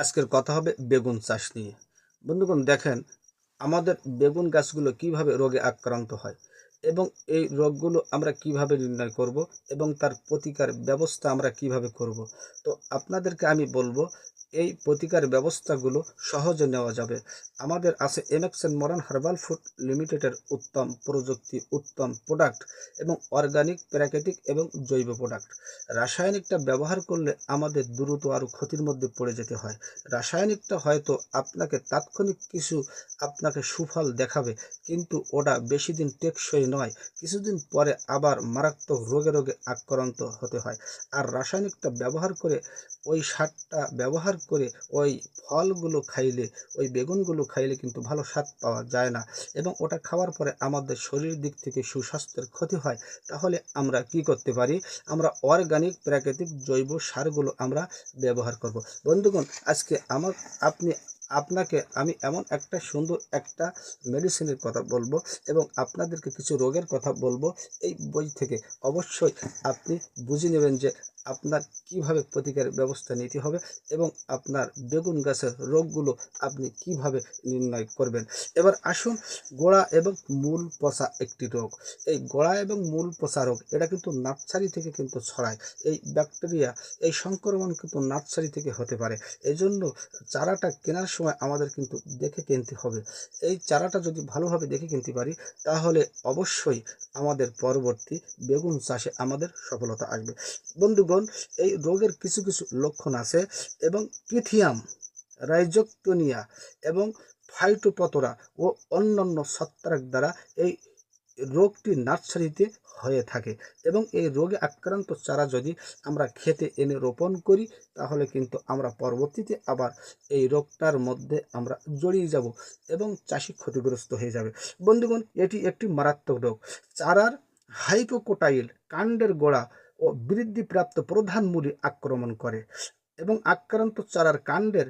আজকের কথা হবে বেগুন চাষ নিয়ে। বন্ধুগণ, দেখেন, আমাদের বেগুন গাছগুলো কীভাবে রোগে আক্রান্ত হয় এবং এই রোগগুলো আমরা কীভাবে নির্ণয় করব এবং তার প্রতিকার ব্যবস্থা আমরা কীভাবে করব। তো আপনাদেরকে আমি বলব এই প্রতিকার ব্যবস্থাগুলো সহজে নেওয়া যাবে। আমাদের আছে এমএক্সএন মরান হার্বাল ফুড লিমিটেডের উত্তম প্রযুক্তি, উত্তম প্রোডাক্ট এবং অর্গানিক প্রাকৃতিক এবং জৈব প্রোডাক্ট রাসায়নিকটা ব্যবহার করলে আমাদের দ্রুত আরও ক্ষতির মধ্যে পড়ে যেতে হয়। রাসায়নিকটা হয়তো আপনাকে তাৎক্ষণিক কিছু আপনাকে সুফল দেখাবে, কিন্তু ওটা বেশি দিন টেকসই নয়। কিছুদিন পরে আবার মারাত্মক রোগে রোগে আক্রান্ত হতে হয়। আর রাসায়নিকটা ব্যবহার করে ওই সারটা ব্যবহার করে ওই ফলগুলো খাইলে, ওই বেগুনগুলো খাইলে কিন্তু ভালো স্বাদ পাওয়া যায় না। এবং ওটা খাওয়ার পরে আমাদের শরীর দিক থেকে সুস্বাস্থ্যের ক্ষতি হয়। তাহলে আমরা কি করতে পারি? আমরা অর্গানিক প্রাকৃতিক জৈব সারগুলো আমরা ব্যবহার করব। বন্ধুগণ, আজকে আমার আপনি, আপনাকে আমি এমন একটা সুন্দর একটা মেডিসিনের কথা বলব এবং আপনাদেরকে কিছু রোগের কথা বলব। এই বই থেকে অবশ্যই আপনি বুঝে নেবেন যে আপনার কীভাবে প্রতিকারের ব্যবস্থা নিতে হবে এবং আপনার বেগুন গাছের রোগগুলো আপনি কীভাবে নির্ণয় করবেন? এবার আসুন গোড়া এবং মূল পচা একটি রোগ। এই গোড়া এবং মূল পচা রোগ, এটা কিন্তু নার্সারি থেকে কিন্তু ছড়ায়। এই ব্যাকটেরিয়া, এই সংক্রমণ কিন্তু নার্সারি থেকে হতে পারে। এই জন্য চারাটা কেনার সময় আমাদের কিন্তু দেখে কিনতে হবে। এই চারাটা যদি ভালোভাবে দেখে কিনতে পারি, তাহলে অবশ্যই আমাদের পরবর্তী বেগুন চাষে আমাদের সফলতা আসবে। বন্ধুগণ এই রোগের কিছু কিছু লক্ষণ আছে এবং পিথিয়াম, রাইজোক্টোনিয়া এবং ফাইটোপতরা ও অন্যান্য ছত্রাক দ্বারা এই রোগটি নার্সারিতে হয়ে থাকে এবং এই রোগে আক্রান্ত চারা যদি আমরা খেতে এনে রোপণ করি, তাহলে কিন্তু আমরা পরবর্তীতে আবার এই রোগটার মধ্যে আমরা জড়িয়ে যাব এবং চাষি ক্ষতিগ্রস্ত হয়ে যাবে। বন্ধুগণ, এটি একটি মারাত্মক রোগ। চারার হাইপোকোটাইল কাণ্ডের গোড়া ও বৃদ্ধিপ্রাপ্ত প্রধান মূলে আক্রমণ করে এবং আক্রান্ত চারার কাণ্ডের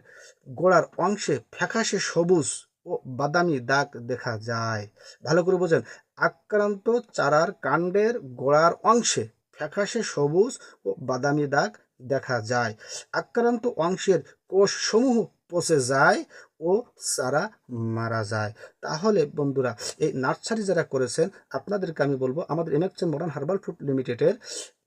গোড়ার অংশে ফ্যাকাশে সবুজ ও বাদামি দাগ দেখা যায়। ভালো করে বোঝেন, আক্রান্ত চারার কাণ্ডের গোড়ার অংশে ফ্যাকাশে সবুজ ও বাদামি দাগ দেখা যায়। আক্রান্ত অংশের কোষসমূহ পচে যায় ও চারা মারা যায়। তাহলে বন্ধুরা, এই নার্সারি যারা করেছেন, আপনাদেরকে আমি বলব, আমাদের এমএক্সএন মডার্ন হার্বাল ফুড লিমিটেডের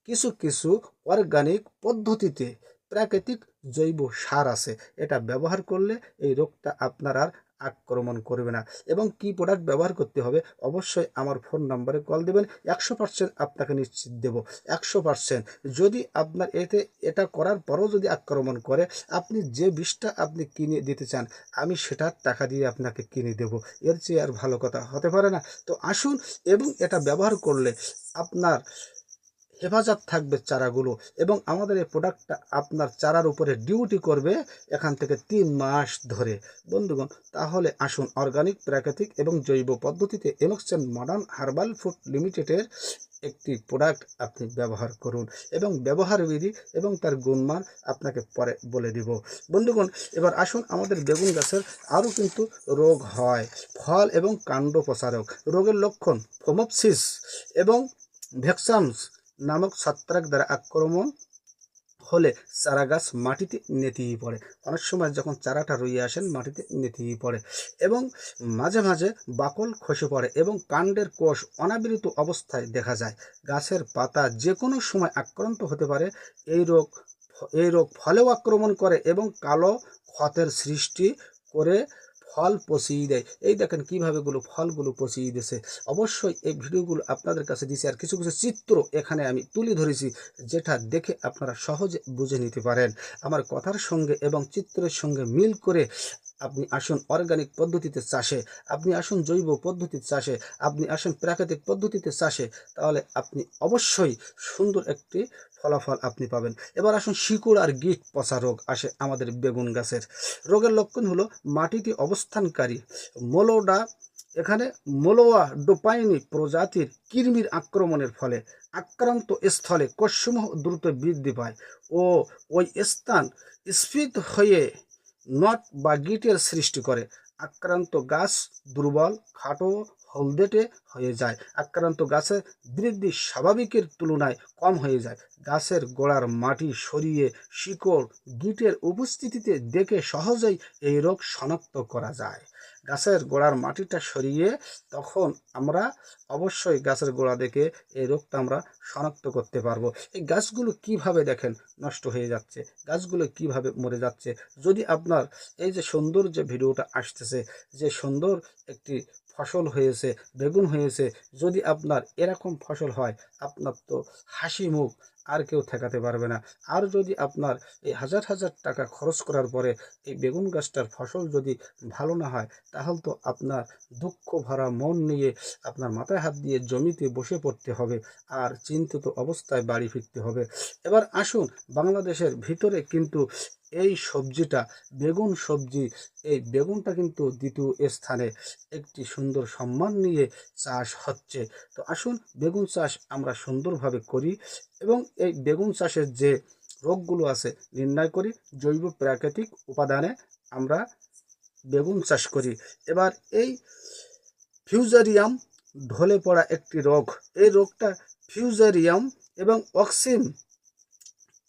কিছু কিছু অর্গানিক পদ্ধতিতে প্রাকৃতিক জৈব সার আছে। এটা ব্যবহার করলে এই রোগটা আপনার আর আক্রমণ করবে না। এবং কি প্রোডাক্ট ব্যবহার করতে হবে? অবশ্যই আমার ফোন নাম্বারে কল দেবেন। একশো পার্সেন্ট আপনাকে নিশ্চিত দেবো। একশো পার্সেন্ট যদি আপনার এতে এটা করার পরেও যদি আক্রমণ করে, আপনি যে বিষটা আপনি কিনে দিতে চান, আমি সেটার টাকা দিয়ে আপনাকে কিনে দেব। এর চেয়ে আর ভালো কথা হতে পারে না। তো আসুন এবং এটা ব্যবহার করলে আপনার হেফাজত থাকবে চারাগুলো এবং আমাদের এই প্রোডাক্টটা আপনার চারার উপরে ডিউটি করবে এখান থেকে তিন মাস ধরে। বন্ধুগণ, তাহলে আসুন অর্গানিক প্রাকৃতিক এবং জৈব পদ্ধতিতে এমক্সেন মডার্ন হার্বাল ফুড লিমিটেডের একটি প্রোডাক্ট আপনি ব্যবহার করুন এবং ব্যবহার বিধি এবং তার গুণমান আপনাকে পরে বলে দিব। বন্ধুগণ, এবার আসুন আমাদের বেগুন গাছের আরও কিন্তু রোগ হয়। ফল এবং কাণ্ড রোগ রোগের লক্ষণ ফোমোপসিস এবং ভ্যাকসামস নামক ছত্রাক দ্বারা আক্রমণ হলে চারা গাছ মাটিতে নেতিয়ে পড়ে। অনেক সময় যখন চারাটা রুইয়ে আসেন, মাটিতে নেতিয়ে পড়ে এবং মাঝে মাঝে বাকল খসে পড়ে এবং কাণ্ডের কোষ অনাবৃত অবস্থায় দেখা যায়। গাছের পাতা যে কোনো সময় আক্রান্ত হতে পারে। এই রোগ এই রোগ ফলেও আক্রমণ করে এবং কালো ক্ষতের সৃষ্টি করে ফল পচিয়ে দেয়। এই দেখেন কীভাবে গুলো ফলগুলো পচিয়ে দিয়েছে। অবশ্যই এই ভিডিওগুলো আপনাদের কাছে দিয়েছি আর কিছু কিছু চিত্র এখানে আমি তুলে ধরেছি, যেটা দেখে আপনারা সহজে বুঝে নিতে পারেন। আমার কথার সঙ্গে এবং চিত্রের সঙ্গে মিল করে আপনি আসুন অর্গানিক পদ্ধতিতে চাষে, আপনি আসুন জৈব পদ্ধতিতে চাষে, আপনি আসুন প্রাকৃতিক পদ্ধতিতে চাষে, তাহলে আপনি অবশ্যই সুন্দর একটি ফলাফল আপনি পাবেন। এবার আসুন শিকড় আর গিট পচা রোগ আসে আমাদের বেগুন গাছের। রোগের লক্ষণ হলো মাটিতে অবস্থানকারী মোলোডা, এখানে মোলোয়া ডোপাইনি প্রজাতির কৃমির আক্রমণের ফলে আক্রান্ত স্থলে কোষসমূহ দ্রুত বৃদ্ধি পায় ও ওই স্থান স্ফীত হয়ে নট বা গিটের সৃষ্টি করে। আক্রান্ত গাছ দুর্বল, খাটো, হলদেটে হয়ে যায়। আক্রান্ত গাছের বৃদ্ধি স্বাভাবিকের তুলনায় কম হয়ে যায়। গাছের গোড়ার মাটি সরিয়ে শিকড় গিটের উপস্থিতিতে দেখে সহজেই এই রোগ শনাক্ত করা যায়। গাছের গোড়ার মাটিটা সরিয়ে তখন আমরা অবশ্যই গাছের গোড়া দেখে এই রোগটা আমরা শনাক্ত করতে পারব। এই গাছগুলো কীভাবে দেখেন নষ্ট হয়ে যাচ্ছে? গাছগুলো কীভাবে মরে যাচ্ছে? যদি আপনার এই যে সুন্দর যে ভিডিওটা আসতেছে, যে সুন্দর একটি ফসল হয়েছে, বেগুন হয়েছে, যদি আপনার এরকম ফসল হয়, আপনার তো হাসি মুখ আর কেউ ঠেকাতে পারবে না। আর যদি আপনার এই হাজার হাজার টাকা খরচ করার পরে এই বেগুন গাছটার ফসল যদি ভালো না হয়, তাহলে তো আপনার দুঃখ ভরা মন নিয়ে আপনার মাথায় হাত দিয়ে জমিতে বসে পড়তে হবে আর চিন্তিত অবস্থায় বাড়ি ফিরতে হবে। এবার আসুন, বাংলাদেশের ভিতরে কিন্তু এই সবজিটা, বেগুন সবজি, এই বেগুনটা কিন্তু দ্বিতীয় স্থানে একটি সুন্দর সম্মান নিয়ে চাষ হচ্ছে। তো আসুন বেগুন চাষ আমরা সুন্দরভাবে করি এবং এই বেগুন চাষের যে রোগগুলো আছে নির্ণয় করি, জৈব প্রাকৃতিক উপাদানে আমরা বেগুন চাষ করি। এবার এই ফিউজারিয়াম ঢলে পড়া একটি রোগ, এই রোগটা ফিউজারিয়াম এবং অক্সিম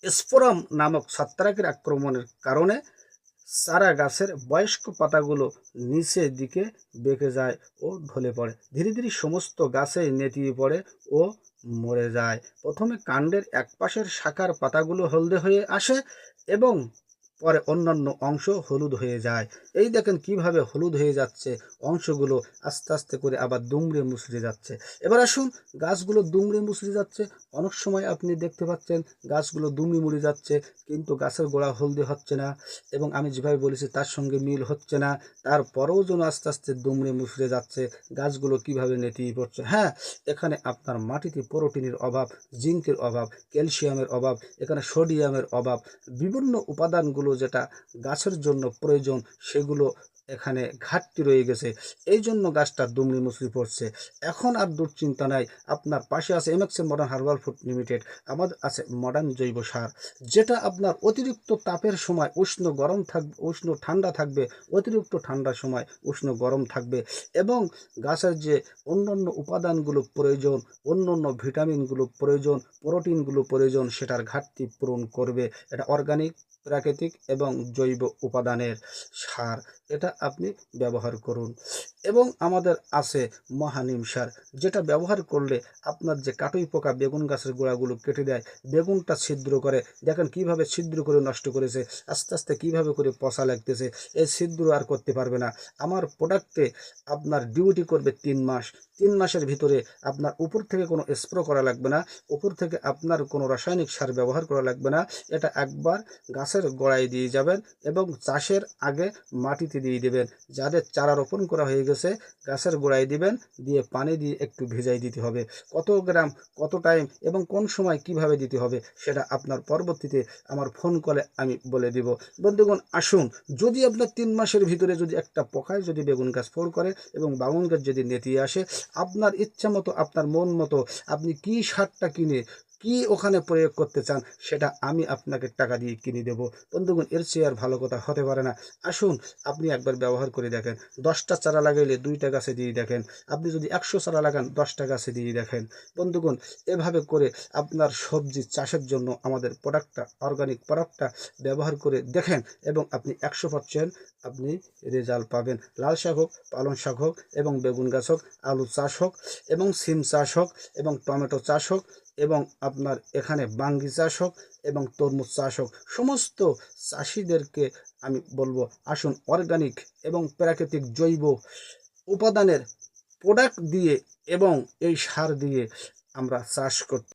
স্পোরাম নামক ছত্রাকের আক্রমণের কারণে চারা গাছের বয়স্ক পাতাগুলো নিচের দিকে বেঁকে যায় ও ঢলে পড়ে। ধীরে ধীরে সমস্ত গাছে নেতিয়ে পড়ে ও মরে যায়। প্রথমে কাণ্ডের একপাশের শাখার পাতাগুলো হলদে হয়ে আসে এবং পরে অন্যান্য অংশ হলুদ হয়ে যায়। এই দেখেন কীভাবে হলুদ হয়ে যাচ্ছে, অংশগুলো আস্তে আস্তে করে আবার দুমড়ে মুচড়ে যাচ্ছে। এবার আসুন, গাছগুলো দুমড়ে মুচড়ে যাচ্ছে। অনেক সময় আপনি দেখতে পাচ্ছেন, গাছগুলো দুমড়ে মুড়ে যাচ্ছে, কিন্তু গাছের গোড়া হলদে হচ্ছে না এবং আমি যেভাবে বলেছি, তার সঙ্গে মিল হচ্ছে না। তারপরেও যেন আস্তে আস্তে দুমড়ে মুচড়ে যাচ্ছে। গাছগুলো কীভাবে নেতিয়ে পড়ছে? হ্যাঁ এখানে আপনার মাটিতে প্রোটিনের অভাব, জিঙ্কের অভাব, ক্যালসিয়ামের অভাব, এখানে সোডিয়ামের অভাব, বিভিন্ন উপাদানগুলো যেটা গাছের জন্য প্রয়োজন, সেগুলো এখানে ঘাটতি রয়ে গেছে। এই জন্য গাছটা দুমড়ি মুচড়ি পড়ছে। এখন আর দুশ্চিন্তা নাই। আপনার পাশে আছে এমএক্সে মডার্ন হার্বাল ফুড লিমিটেড আমাদের আছে মডার্ন জৈব সার। যেটা আপনার অতিরিক্ত তাপের সময় উষ্ণ গরম থাকবে উষ্ণ ঠান্ডা থাকবে, অতিরিক্ত ঠান্ডার সময় উষ্ণ গরম থাকবে এবং গাছের যে অন্যান্য উপাদানগুলো প্রয়োজন, অন্যান্য ভিটামিনগুলো প্রয়োজন, প্রোটিনগুলো প্রয়োজন, সেটার ঘাটতি পূরণ করবে। এটা অর্গানিক প্রাকৃতিক এবং জৈব উপাদানের সার এটা আপনি ব্যবহার করুন। এবং আমাদের আছে মহানিম সার যেটা ব্যবহার করলে আপনার যে কাটুই পোকা বেগুন গাছের গোড়াগুলো কেটে দেয়, বেগুনটা ছিদ্র করে, দেখেন কীভাবে ছিদ্র করে নষ্ট করেছে, আস্তে আস্তে কীভাবে করে পচা লাগতেছে, এই ছিদ্র আর করতে পারবে না। আমার প্রোডাক্টে আপনার ডিউটি করবে তিন মাস, তিন মাসের ভিতরে আপনার উপর থেকে কোনো স্প্রে করা লাগবে না, উপর থেকে আপনার কোনো রাসায়নিক সার ব্যবহার করা লাগবে না, এটা একবার গাছের গোড়ায় দিয়ে যাবেন এবং চাষের আগে মাটিতে দিয়ে দেবেন, যাদের চারা রোপণ করা হয়ে গেছে গাছের গোড়ায় দিবেন, দিয়ে পানি দিয়ে একটু ভেজাই দিতে হবে। কত গ্রাম, কত টাইম এবং কোন সময় কীভাবে দিতে হবে সেটা আপনার পরবর্তীতে আমার ফোন কলে আমি বলে দিব। বন্ধুগণ, আসুন, যদি আপনার তিন মাসের ভিতরে যদি একটা পোকায় যদি বেগুন গাছ ফোর করে এবং বাগুন গাছ যদি নেতিয়ে আসে, আপনার ইচ্ছা মতো, আপনার মন মতো আপনি কি সারটা কিনে কি ওখানে প্রয়োগ করতে চান, সেটা আমি আপনাকে টাকা দিয়ে কিনে দেব। বন্ধুগণ, এর চেয়ে আর ভালো কথা হতে পারে না। আসুন, আপনি একবার ব্যবহার করে দেখেন। দশটা চারা লাগাইলে দুইটা গাছে দিয়ে দেখেন। আপনি যদি একশো চারা লাগান, দশটা গাছে দিয়ে দেখেন। বন্ধুগণ, এভাবে করে আপনার সবজি চাষের জন্য আমাদের প্রোডাক্টটা অর্গানিক প্রোডাক্টটা ব্যবহার করে দেখেন এবং আপনি একশো পার্সেন্ট আপনি রেজাল্ট পাবেন। লাল শাক হোক, পালং শাক হোক এবং বেগুন গাছ হোক, আলু চাষ হোক এবং সিম চাষ হোক এবং টমেটো চাষ হোক এবং আপনার এখানে বাঙ্গি চাষ হোক এবং তরমুজ চাষ হোক, সমস্ত চাষিদেরকে আমি বলব, আসুন অর্গানিক এবং প্রাকৃতিক জৈব উপাদানের প্রোডাক্ট দিয়ে এবং এই সার দিয়ে আমরা চাষ করতে